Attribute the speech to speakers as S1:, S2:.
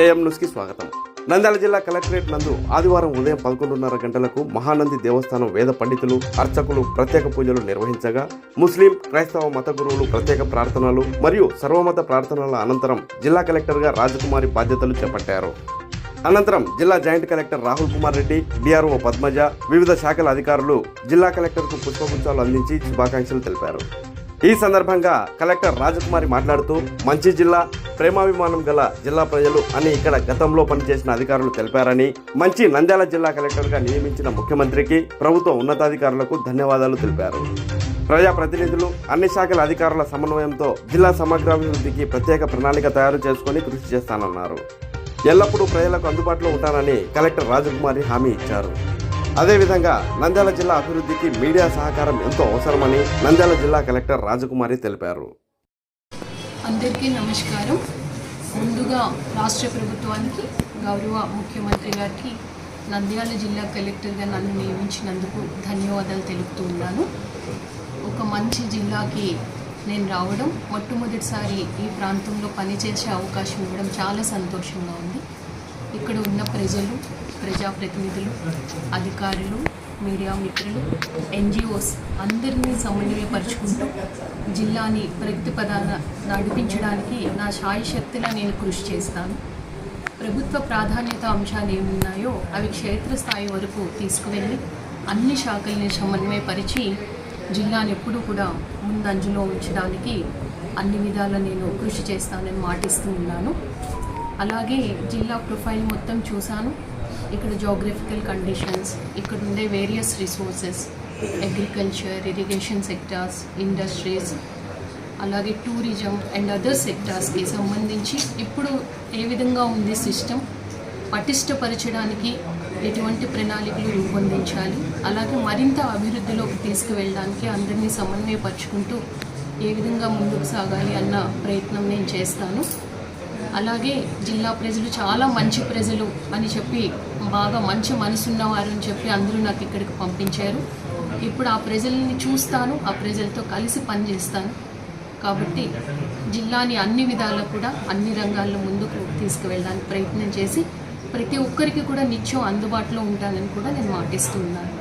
S1: AM న్యూస్కి స్వాగతం. నంద్యాల జిల్లా కలెక్టరేట్ నందు ఆదివారం ఉదయం పదకొండున్నర గంటలకు మహానంది దేవస్థానం వేద పండితులు అర్చకులు ప్రత్యేక పూజలు నిర్వహించగా ముస్లిం క్రైస్తవ మత గురువులు ప్రత్యేక ప్రార్థనలు మరియు సర్వమత ప్రార్థనల అనంతరం జిల్లా కలెక్టర్గా రాజకుమారి బాధ్యతలు చేపట్టారు. అనంతరం జిల్లా joint collector Rahul Kumar Reddy DRO Padmaja వివిధ శాఖల అధికారులు జిల్లా కలెక్టర్కు పుష్పగుచ్చాలు అందించి శుభాకాంక్షలు తెలిపారు. ఈ సందర్భంగా కలెక్టర్ రాజకుమారి మాట్లాడుతూ మంచి జిల్లా ప్రేమాభిమానం గల జిల్లా ప్రజలు అని ఇక్కడ గతంలో పనిచేసిన అధికారులు తెలిపారని మంచి నంద్యాల జిల్లా కలెక్టర్గా నియమించిన ముఖ్యమంత్రికి ప్రభుత్వ ఉన్నతాధికారులకు ధన్యవాదాలు తెలిపారు. ప్రజాప్రతినిధులు అన్ని శాఖల అధికారుల సమన్వయంతో జిల్లా సమగ్రాభివృద్ధికి ప్రత్యేక ప్రణాళిక తయారు చేసుకుని కృషి చేస్తానన్నారు. ఎల్లప్పుడూ ప్రజలకు అందుబాటులో ఉంటానని కలెక్టర్ రాజకుమారి హామీ ఇచ్చారు. అదేవిధంగా నంద్యాల జిల్లా అభివృద్ధికి మీడియా సహకారం ఎంతో అవసరమని నంద్యాల జిల్లా కలెక్టర్ రాజకుమారి తెలిపారు.
S2: అందరికీ నమస్కారం. ముందుగా రాష్ట్ర ప్రభుత్వానికి గౌరవ ముఖ్యమంత్రి గారికి నంద్యాల జిల్లా కలెక్టర్గా నన్ను నియమించినందుకు ధన్యవాదాలు తెలుపుతూ ఉన్నాను. ఒక మంచి జిల్లాకి నేను రావడం మొట్టమొదటిసారి ఈ ప్రాంతంలో పనిచేసే అవకాశం ఇవ్వడం చాలా సంతోషంగా ఉంది. ఇక్కడ ఉన్న ప్రజలు ప్రజాప్రతినిధులు అధికారులు మీడియా మిత్రులు ఎన్జిఓస్ అందరినీ సమన్వయపరుచుకుంటూ జిల్లాని ప్రగతి పదాన నడిపించడానికి నా శాయశక్తిలా నేను కృషి చేస్తాను. ప్రభుత్వ ప్రాధాన్యత అంశాలు ఏమున్నాయో అవి క్షేత్రస్థాయి వరకు తీసుకువెళ్ళి అన్ని శాఖల్ని సమన్వయపరిచి జిల్లాను ఎప్పుడూ కూడా ముందంజలో ఉంచడానికి అన్ని విధాల నేను కృషి చేస్తానని మాటిస్తూ ఉన్నాను. అలాగే జిల్లా ప్రొఫైల్ మొత్తం చూశాను. ఇక్కడ జోగ్రఫికల్ కండిషన్స్ ఇక్కడ ఉండే various resources agriculture irrigation sectors industries అలాగే టూరిజం అండ్ అదర్ సెక్టార్స్కి సంబంధించి ఇప్పుడు ఏ విధంగా ఉంది సిస్టమ్ పటిష్టపరచడానికి ఎటువంటి ప్రణాళికలు రూపొందించాలి అలాగే మరింత అభివృద్ధిలోకి తీసుకువెళ్ళడానికి అందరినీ సమన్వయపరుచుకుంటూ ఏ విధంగా ముందుకు సాగాలి అన్న ప్రయత్నం నేను చేస్తాను. అలాగే జిల్లా ప్రజలు చాలా మంచి ప్రజలు అని చెప్పి బాగా మంచి మనసున్నవారు అని చెప్పి అందరూ నాకు ఇక్కడికి పంపించారు. ఇప్పుడు ఆ ప్రజల్ని చూస్తాను ఆ ప్రజలతో కలిసి పనిచేస్తాను. కాబట్టి జిల్లాని అన్ని విధాలా కూడా అన్ని రంగాల్లో ముందుకు తీసుకువెళ్ళడానికి ప్రయత్నం చేసి ప్రతి ఒక్కరికి కూడా నిత్యం అందుబాటులో ఉంటానని కూడా నేను మాటిస్తున్నాను.